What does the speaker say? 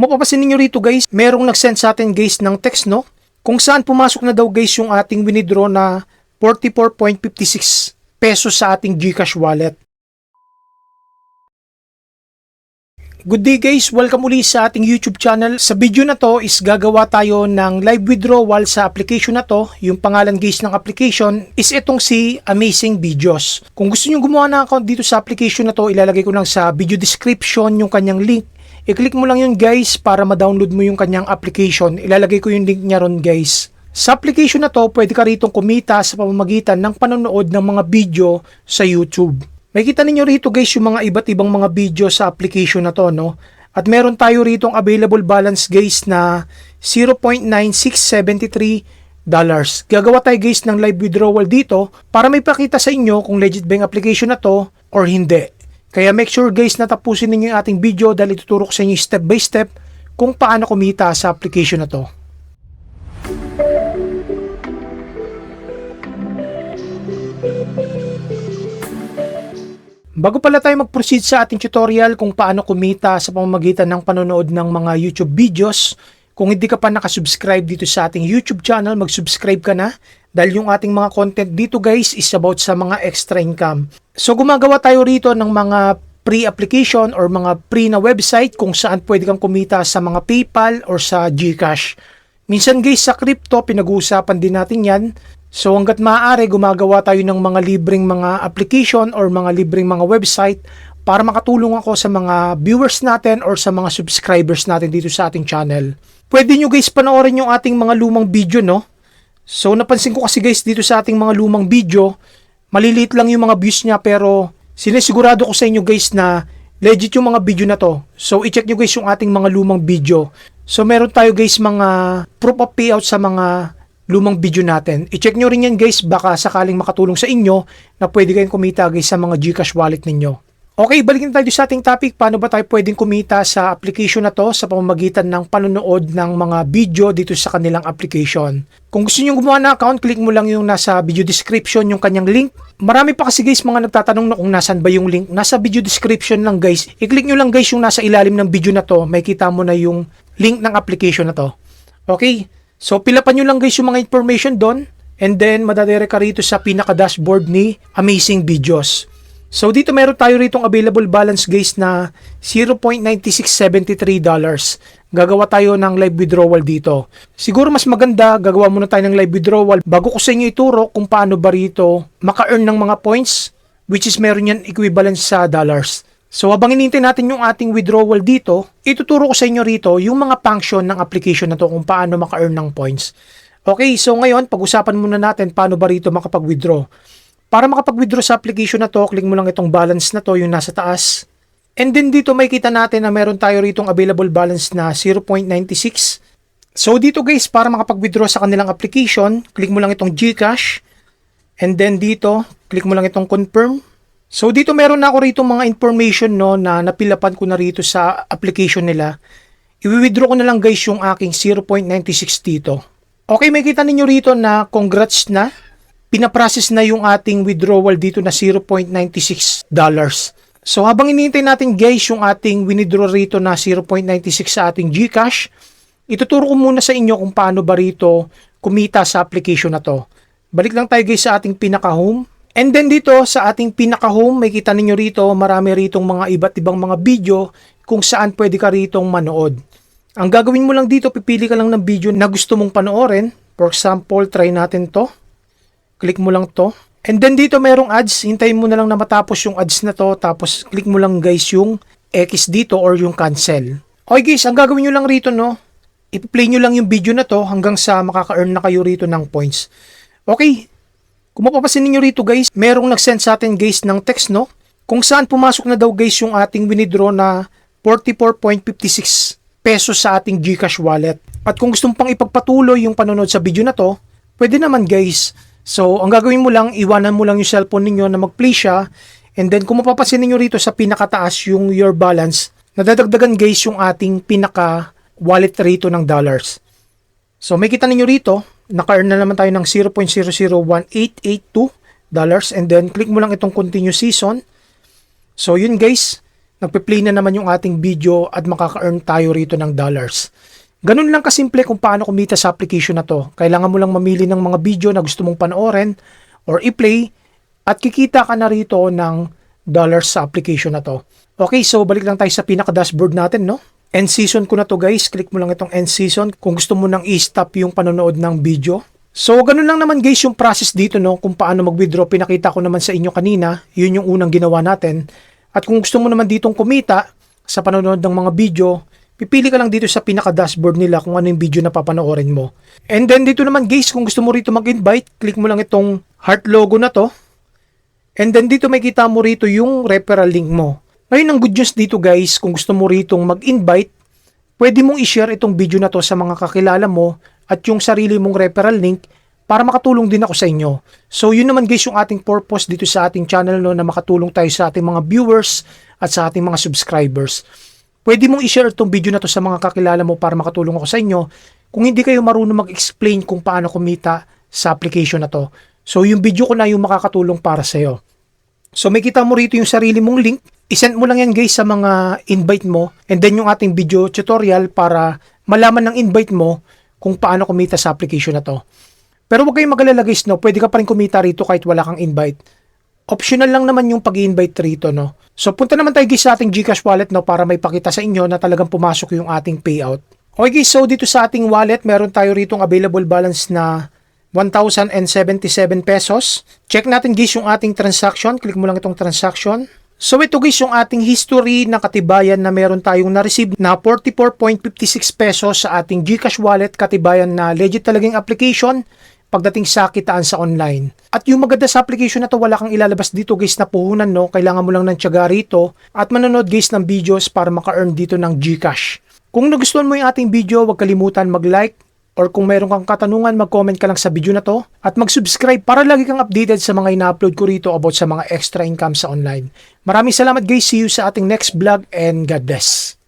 Kung mapapasin ninyo rito guys, merong nag-send sa atin guys ng text no? Kung saan pumasok na daw guys yung ating winidraw na 44.56 pesos sa ating GCash wallet. Good day guys! Welcome uli sa ating YouTube channel. Sa video na to is gagawa tayo ng live withdrawal sa application na to. Yung pangalan guys ng application is itong si Amazing Videos. Kung gusto nyo gumawa ng account dito sa application na to, ilalagay ko lang sa video description yung kanyang link. I-click mo lang yun guys para ma-download mo yung kanyang application. Ilalagay ko yung link niya ron guys. Sa application na to, pwede ka ritong kumita sa pamamagitan ng panonood ng mga video sa YouTube. Makikita ninyo rito guys yung mga iba't ibang mga video sa application na to no. At meron tayo rito ang available balance guys na 0.9673 dollars. Gagawa tayo guys ng live withdrawal dito para may pakita sa inyo kung legit ba yung application na to or hindi. Kaya make sure guys na tapusin ninyo yung ating video dahil ituturo ko sa inyo step by step kung paano kumita sa application na to. Bago pala tayo mag-proceed sa ating tutorial kung paano kumita sa pamamagitan ng panonood ng mga YouTube videos, kung hindi ka pa nakasubscribe dito sa ating YouTube channel, mag-subscribe ka na dahil yung ating mga content dito guys is about sa mga extra income. So gumagawa tayo rito ng mga pre-application or mga pre na website kung saan pwede kang kumita sa mga PayPal or sa GCash. Minsan guys sa crypto, pinag-uusapan din natin yan. So hanggat maaari, gumagawa tayo ng mga libreng mga application or mga libreng mga website para makatulong ako sa mga viewers natin or sa mga subscribers natin dito sa ating channel. Pwede nyo guys panoorin yung ating mga lumang video, no? So napansin ko kasi guys dito sa ating mga lumang video, maliliit lang yung mga views niya pero sinisigurado ko sa inyo guys na legit yung mga video na to. So i-check nyo guys yung ating mga lumang video. So meron tayo guys mga proof of payout sa mga lumang video natin. I-check nyo rin yan guys, baka sakaling makatulong sa inyo na pwede kayong kumita guys sa mga Gcash wallet ninyo. Okay, balikin tayo sa ating topic. Paano ba tayo pwedeng kumita sa application na to sa pamamagitan ng panonood ng mga video dito sa kanilang application? Kung gusto nyo gumawa ng account, click mo lang yung nasa video description yung kanyang link. Marami pa kasi guys mga nagtatanong na kung nasan ba yung link. Nasa video description lang guys. I-click nyo lang guys yung nasa ilalim ng video na to. May kita mo na yung link ng application na to. Okay? So, pilapan nyo lang guys yung mga information doon and then madadire ka rito sa pinaka-dashboard ni Amazing Videos. So, dito meron tayo rito available balance guys na 0.9673 dollars. Gagawa tayo ng live withdrawal dito. Siguro mas maganda, gagawa muna tayo ng live withdrawal bago ko sa inyo ituro kung paano ba rito maka-earn ng mga points which is meron yan equivalent sa dollars. So habang inintay natin yung ating withdrawal dito, ituturo ko sa inyo rito yung mga function ng application na to kung paano maka-earn ng points. Okay, so ngayon pag-usapan muna natin paano ba rito makapag-withdraw. Para makapag-withdraw sa application na to, click mo lang itong balance na to, yung nasa taas. And then dito may kita natin na meron tayo rito available balance na 0.96. So dito guys, para makapag-withdraw sa kanilang application, click mo lang itong Gcash. And then dito, click mo lang itong confirm. So dito meron na ako rito mga information no na napilapan ko na rito sa application nila. I-withdraw ko na lang guys yung aking 0.96 dito. Okay, may kita ninyo rito na congrats na. Pinaprocess na yung ating withdrawal dito na 0.96 dollars. So habang inihintay natin guys yung ating withdraw rito na 0.96 sa ating GCash, ituturo ko muna sa inyo kung paano ba rito kumita sa application na to. Balik lang tayo guys sa ating pinaka-home. And then dito sa ating pinaka-home, may kita ninyo rito, marami ritong mga iba't ibang mga video kung saan pwede ka ritong manood. Ang gagawin mo lang dito, pipili ka lang ng video na gusto mong panoorin. For example, try natin to. Click mo lang to. And then dito merong ads, hintayin mo na lang na matapos yung ads na to, tapos click mo lang guys yung X dito or yung cancel. Okay guys, ang gagawin nyo lang rito no, i-play nyo lang yung video na to hanggang sa makaka-earn na kayo rito ng points. Okay, kung mapapasin ninyo rito guys, merong nag-send sa atin guys ng text no, kung saan pumasok na daw guys yung ating winidraw na 44.56 pesos sa ating Gcash wallet. At kung gusto mo pang ipagpatuloy yung panonood sa video na to, pwede naman guys. So, ang gagawin mo lang, iwanan mo lang yung cellphone ninyo na mag-play siya. And then, kung mapapasin ninyo rito sa pinakataas yung your balance, nadadagdagan guys yung ating pinaka wallet rito ng dollars. So, may kita ninyo rito, naka-earn na naman tayo ng 0.001882 dollars and then click mo lang itong continue season. So, yun guys, nagpe-play na naman yung ating video at makaka-earn tayo rito ng dollars. Ganun lang kasimple kung paano kumita sa application na to. Kailangan mo lang mamili ng mga video na gusto mong panoorin or i-play at kikita ka na rito ng dollars sa application na to. Okay, so balik lang tayo sa pinaka-dashboard natin, no? End season ko na to guys. Click mo lang itong end season kung gusto mo nang i-stop yung panonood ng video. So, ganun lang naman guys yung process dito, no? Kung paano mag-withdraw. Pinakita ko naman sa inyo kanina. Yun yung unang ginawa natin. At kung gusto mo naman ditong kumita sa panonood ng mga video, pipili ka lang dito sa pinaka-dashboard nila kung ano yung video na papanoorin mo. And then dito naman guys, kung gusto mo rito mag-invite, click mo lang itong heart logo na to. And then dito may kita mo rito yung referral link mo. Ngayon ang good news dito guys, kung gusto mo rito mag-invite, pwede mong i-share itong video na to sa mga kakilala mo at yung sarili mong referral link para makatulong din ako sa inyo. So yun naman guys yung ating purpose dito sa ating channel no na makatulong tayo sa ating mga viewers at sa ating mga subscribers. Pwede mong i-share itong video na to sa mga kakilala mo para makatulong ako sa inyo kung hindi kayo marunong mag-explain kung paano kumita sa application na to. So yung video ko na yung makakatulong para sa iyo. So may kita mo rito yung sarili mong link. I-send mo lang yan guys sa mga invite mo and then yung ating video tutorial para malaman ng invite mo kung paano kumita sa application na to. Pero huwag kayong magalala guys, no? Pwede ka pa rin kumita rito kahit wala kang invite. Optional lang naman yung pag-invite rito, no? So punta naman tayo guys sa ating Gcash wallet, no? Para may pakita sa inyo na talagang pumasok yung ating payout. Okay guys, so dito sa ating wallet, meron tayo rito available balance na 1,077 pesos. Check natin guys yung ating transaction. Click mo lang itong transaction. So ito guys yung ating history na katibayan na meron tayong na-receive na 44.56 pesos sa ating Gcash wallet katibayan na legit talagang application pagdating sa kitaan sa online. At yung maganda sa application na to, wala kang ilalabas dito guys na puhunan no. Kailangan mo lang ng tiyaga rito at manonood guys ng videos para maka-earn dito ng Gcash. Kung nagustuhan mo yung ating video, huwag kalimutan mag-like, or kung mayroon kang katanungan, mag-comment ka lang sa video na to at mag-subscribe para lagi kang updated sa mga ina-upload ko rito about sa mga extra income sa online. Maraming salamat guys. See you sa ating next vlog and God bless.